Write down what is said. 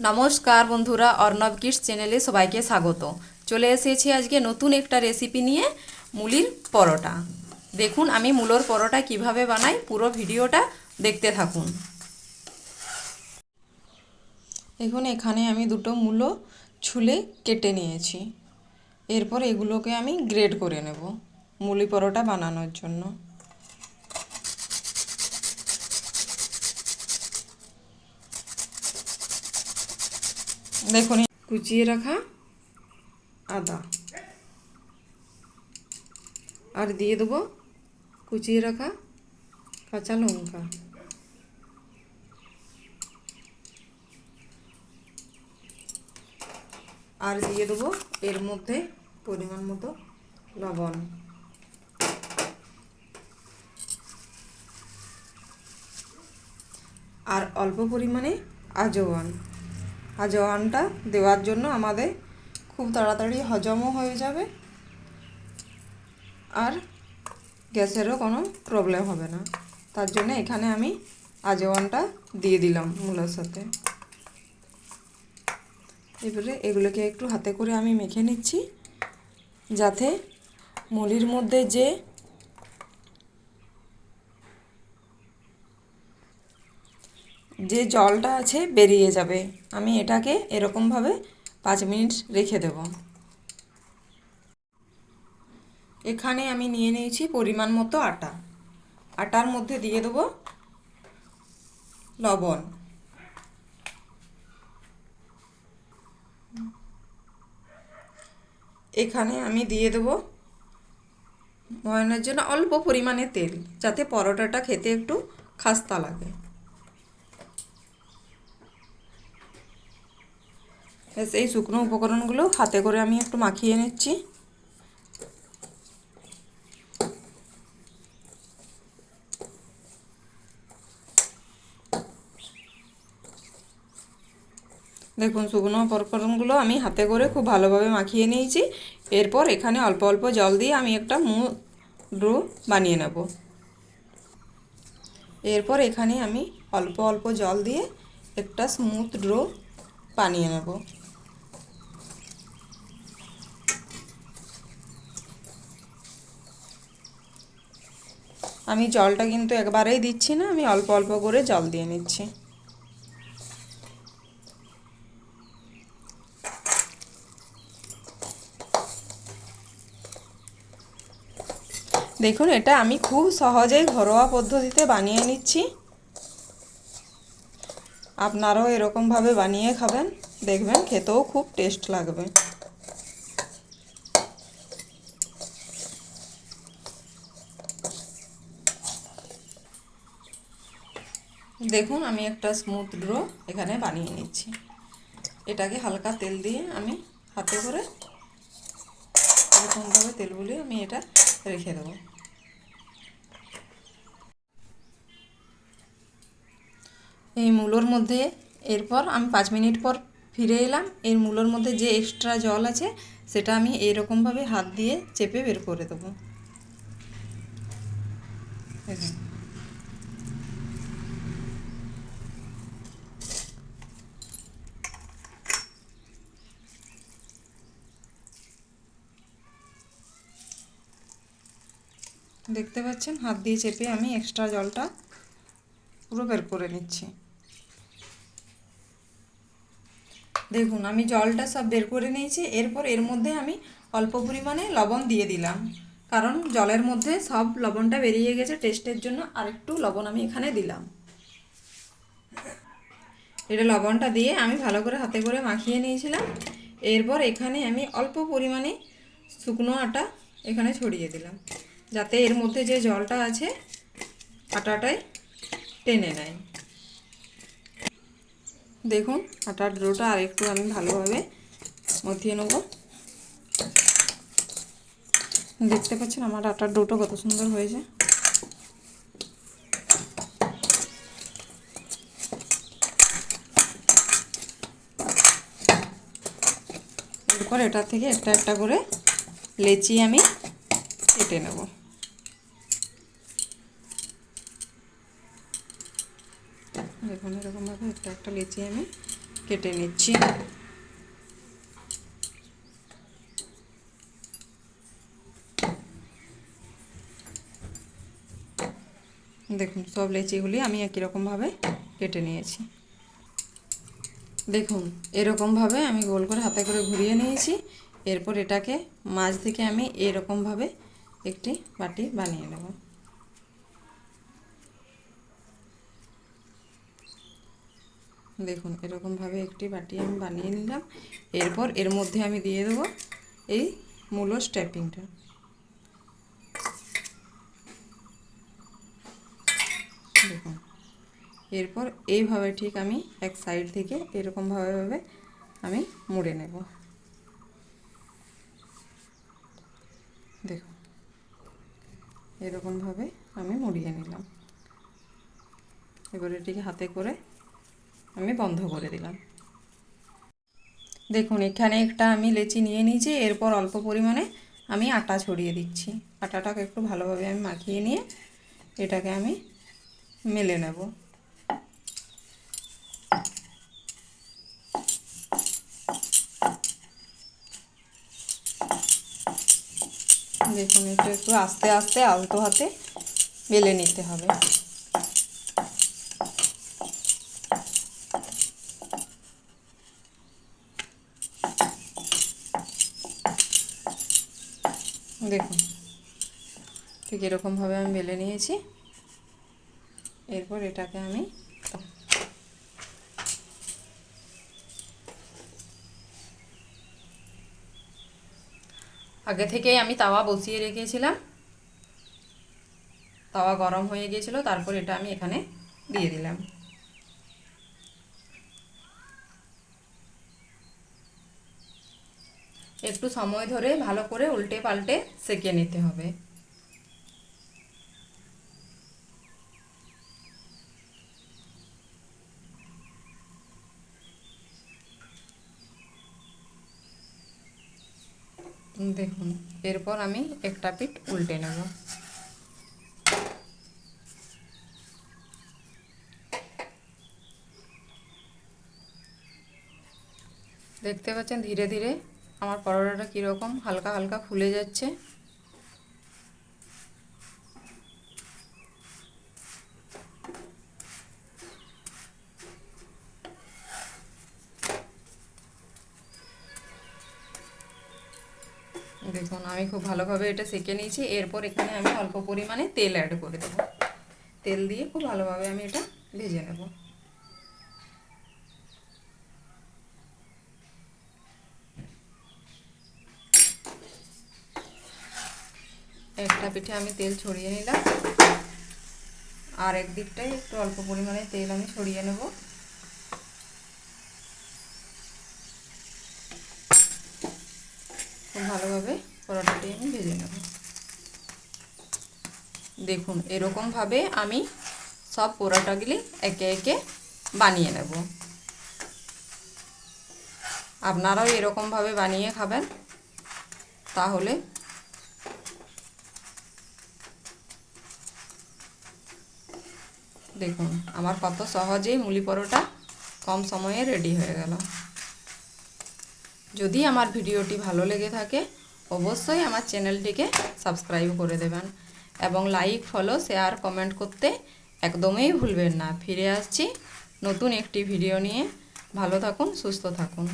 নমস্কার বন্ধুরা, অর্ণব কিডস চ্যানেলে সবাইকে স্বাগত। চলে এসেছি আজকে নতুন একটা রেসিপি নিয়ে মুলির পরোটা। দেখুন, আমি মূলোর পরোটা কীভাবে বানাই, পুরো ভিডিওটা দেখতে থাকুন। দেখুন, এখানে আমি দুটো মূলো ছুলে কেটে নিয়েছি। এরপর এগুলোকে আমি গ্রেড করে নেব মুলি পরোটা বানানোর জন্য। দেখুন। কুচিয়ে রাখা আদা। আর দিয়ে দেবো কুচিয়ে রাখা কাঁচা লঙ্কা। আর দিয়ে দেবো এর মধ্যে পরিমাণ মতো লবণ। আর অল্প পরিমাণে আজওয়ান। আজওয়ানটা দেওয়ার জন্য আমাদের খুব তাড়াতাড়ি হজমও হয়ে যাবে আর গ্যাসেরও কোনো প্রবলেম হবে না। তার জন্য এখানে আমি আজওয়ানটা দিয়ে দিলাম মূলার সাথে। এবারে এগুলোকে একটু হাতে করে আমি মেখে নিচ্ছি, যাতে মুলির মধ্যে যে যে জলটা আছে বেরিয়ে যাবে, আমি এটাকে এরকমভাবে পাঁচ মিনিট রেখে দেব। এখানে আমি নিয়ে নিয়েছি পরিমাণ মতো আটা। আটার মধ্যে দিয়ে দেবো লবণ। এখানে আমি দিয়ে দেবো ময়নের জন্য অল্প পরিমাণে তেল, যাতে পরোটাটা খেতে একটু খাস্তা লাগে। ব্যাস, এই শুকনো উপকরণগুলো হাতে করে আমি একটু মাখিয়ে নিচ্ছি। দেখুন, শুকনো উপকরণগুলো আমি হাতে করে খুব ভালোভাবে মাখিয়ে নিয়েছি। এরপর এখানে অল্প অল্প জল দিয়ে আমি একটা মু ডো বানিয়ে নেব। এরপর এখানে আমি অল্প অল্প জল দিয়ে একটা স্মুথ ড্রো বানিয়ে নেব। আমি জলটা কিন্তু একবারেই দিচ্ছি না, আমি অল্প অল্প করে জল দিয়ে নিচ্ছি। দেখুন, এটা আমি খুব সহজেই ঘরোয়া পদ্ধতিতে বানিয়ে নিচ্ছি। আপনারাও এরকমভাবে বানিয়ে খাবেন, দেখবেন খেতেও খুব টেস্ট লাগবে। দেখুন, আমি একটা স্মুথ ড্রো এখানে বানিয়ে নিচ্ছি। এটাকে হালকা তেল দিয়ে আমি হাতে করে এরকমভাবে তেল বুলিয়ে আমি এটা রেখে দেবো। এই মূলোর মধ্যে এরপর আমি পাঁচ মিনিট পর ফিরে এলাম। এর মূলোর মধ্যে যে এক্সট্রা জল আছে, সেটা আমি এইরকমভাবে হাত দিয়ে চেপে বের করে দেবো। দেখতে পাচ্ছেন? হাত দিয়ে চেপে আমি এক্সট্রা জলটা পুরো বের করে নিচ্ছি। দেখুন, আমি জলটা সব বের করে নিয়েছি। এরপর এর মধ্যে আমি অল্প পরিমাণে লবণ দিয়ে দিলাম। কারণ জলের মধ্যে সব লবণটা বেরিয়ে গেছে। টেস্টের জন্য আরেকটু লবণ আমি এখানে দিলাম। এটা লবণটা দিয়ে আমি ভালো করে হাতে করে মাখিয়ে নিয়েছিলাম। এরপর এখানে আমি অল্প পরিমাণে শুকনো আটা এখানে ছড়িয়ে দিলাম। যাতে এর মধ্যে যে জলটা আছে আটাটায় টেনে নেয়। দেখুন, আটার ডোটা আর একটু আমি ভালোভাবে মথিয়ে নেব। দেখতে পাচ্ছেন আমার আটার ডোটা কত সুন্দর হয়েছে। এরপর এটা থেকে একটা একটা করে লেচি আমি কেটে নেব। দেখুন, এরকমভাবে একটা একটা লেচি আমি কেটে নিচ্ছি। দেখুন, সব লেচিগুলি আমি একই রকমভাবে কেটে নিয়েছি। দেখুন, এরকমভাবে আমি গোল করে হাতে করে ঘুরিয়ে নিয়েছি। এরপর এটাকে মাছ থেকে আমি এরকমভাবে একটি বাটি বানিয়ে নেব। দেখুন, এরকমভাবে একটি বাটি আমি বানিয়ে নিলাম। এরপর এর মধ্যে আমি দিয়ে দেবো এই মূল স্টেপিংটা দেখুন, এরপর এইভাবে ঠিক আমি এক সাইড থেকে এরকমভাবে ভাবে আমি মুড়ে নেব। দেখুন, এরকমভাবে আমি মুড়িয়ে নিলাম। এবার এটিকে হাতে করে আমি বন্ধ করে দিলাম। দেখুন, এখানে একটা আমি লেচি নিয়ে নিয়েছি, এরপর অল্প পরিমাণে আমি আটা ছড়িয়ে দিচ্ছি। আটাটাকে একটু ভালোভাবে আমি মাখিয়ে নিয়ে এটাকে আমি মেলে নেব। দেখুন একটু একটু আস্তে আস্তে আলতো হাতে বেলে নিতে হবে। দেখুন। ঠিক এরকমভাবে আমি বেলে নিয়েছি। এরপর এটাকে আমি আগে থেকেই আমি তাওয়া বসিয়ে রেখেছিলাম। তাওয়া গরম হয়ে গিয়েছিল, তারপর এটা আমি এখানে দিয়ে দিলাম। একটু সময় ধরে ভালো করে উল্টে পাল্টে সেকে নিতে হবে। দেখুন, এরপর আমি একটা পিঠ উল্টে নেব। দেখতে পাচ্ছেন ধীরে ধীরে আমার পরোটাটা কীরকম? হালকা হালকা ফুলে যাচ্ছে। দেখুন, আমি খুব ভালোভাবে এটা সেঁকে নিয়েছি। এরপর এখানে আমি অল্প পরিমাণে তেল অ্যাড করে দেবো। তেল দিয়ে খুব ভালোভাবে আমি এটা ভেজে নেব। একটা পিঠে আমি তেল ছড়িয়ে নিলাম। আর এক দিকটাই একটু অল্প পরিমাণে তেল আমি ছড়িয়ে নেব। খুব ভালোভাবে পরোটাটি আমি ভেজে নেব। দেখুন, এরকমভাবে আমি সব পরোটাগুলি একে একে বানিয়ে নেব। আপনারাও এরকমভাবে বানিয়ে খাবেন, তাহলে দেখুন, আমার কত সহজেই মুলি পরোটা কম সময়ে রেডি হয়ে গেল। যদি আমার ভিডিওটি ভালো লেগে থাকে, অবশ্যই আমার চ্যানেলটিকে সাবস্ক্রাইব করে দেবেন এবং লাইক ফলো শেয়ার কমেন্ট করতে একদমই ভুলবেন না। ফিরে আসছি নতুন একটি ভিডিও নিয়ে। ভালো থাকুন, সুস্থ থাকুন।